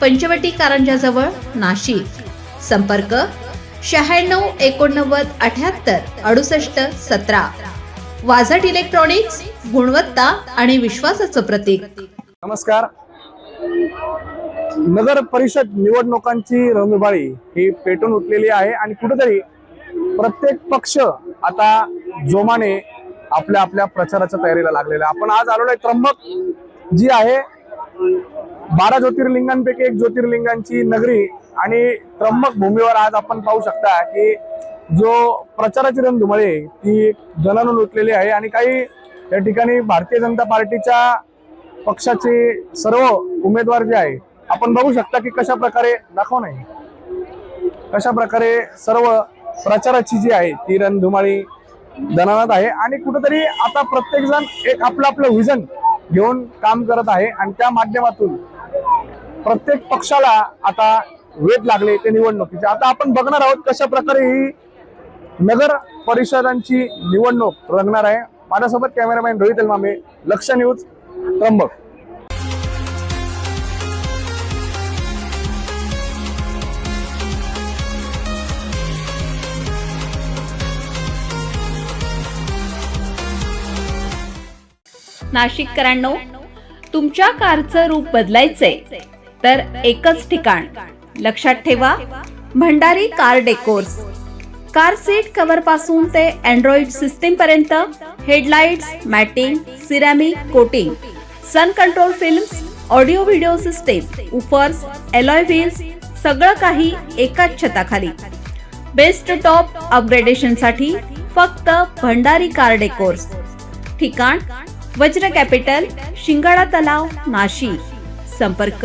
पंचवटी कारंजाजवळ नाशिक. संपर्क शहाण्णव एकोणनव्वद अठ्याहत्तर अडुसष्ट सतरा. वाझट इलेक्ट्रॉनिक्स गुणवत्ता आणि विश्वासाचं प्रतीक. नमस्कार. नगर परिषद निवडणुकांची रंगबाळी ही पेटून उठलेली आहे आणि कुठेतरी प्रत्येक पक्ष आता जोमाने आपल्या आपल्या प्रचाराच्या तयारीला लागलेला आपण आज आलो आहे त्र्यंबक जी आहे बारा ज्योतिर्लिंगांपैकी एक ज्योतिर्लिंगांची नगरी आणि त्र्यंबक भूमीवर आज आपण पाहू शकता की जो प्रचाराची रणधुमळे आहे ती जनानं लुटलेली आहे आणि काही या ठिकाणी भारतीय जनता पार्टीच्या पक्षाचे सर्व उमेदवार जे आहे आपण बघू शकता की कशा प्रकारे दाखव नाही कशा प्रकारे सर्व प्रचाराची जी आहे ती रणधुमाळी दणानत आहे आणि कुठंतरी आता प्रत्येक जण एक आपलं आपलं व्हिजन घेऊन काम करत आहे आणि त्या माध्यमातून प्रत्येक पक्षाला आता वेध लागले ते निवडणुकीचे. आता आपण बघणार आहोत कशा प्रकारे ही नगर परिषदांची निवडणूक रंगणार आहे. माझ्यासोबत कॅमेरामॅन रोहित मामे लक्ष न्यूज त्र्यंबक. नाशिककरांनो तुमच्या कारचं रूप बदलायचंय. तर एकच ठिकाण. लक्षात ठेवा Bhandari car decors car seat कव्हरपासून ते अँड्रॉइड सिस्टीम पर्यंत headlights matting ceramic coating sun control films audio video system woofers alloy wheels सगळं काही एकाच छताखाली. बेस्ट टॉप अपग्रेडेशनसाठी फक्त भंडारी कार डेकोर्स ठिकाण वज्र कॅपिटल शिंगाडा तलाव नाशिक. संपर्क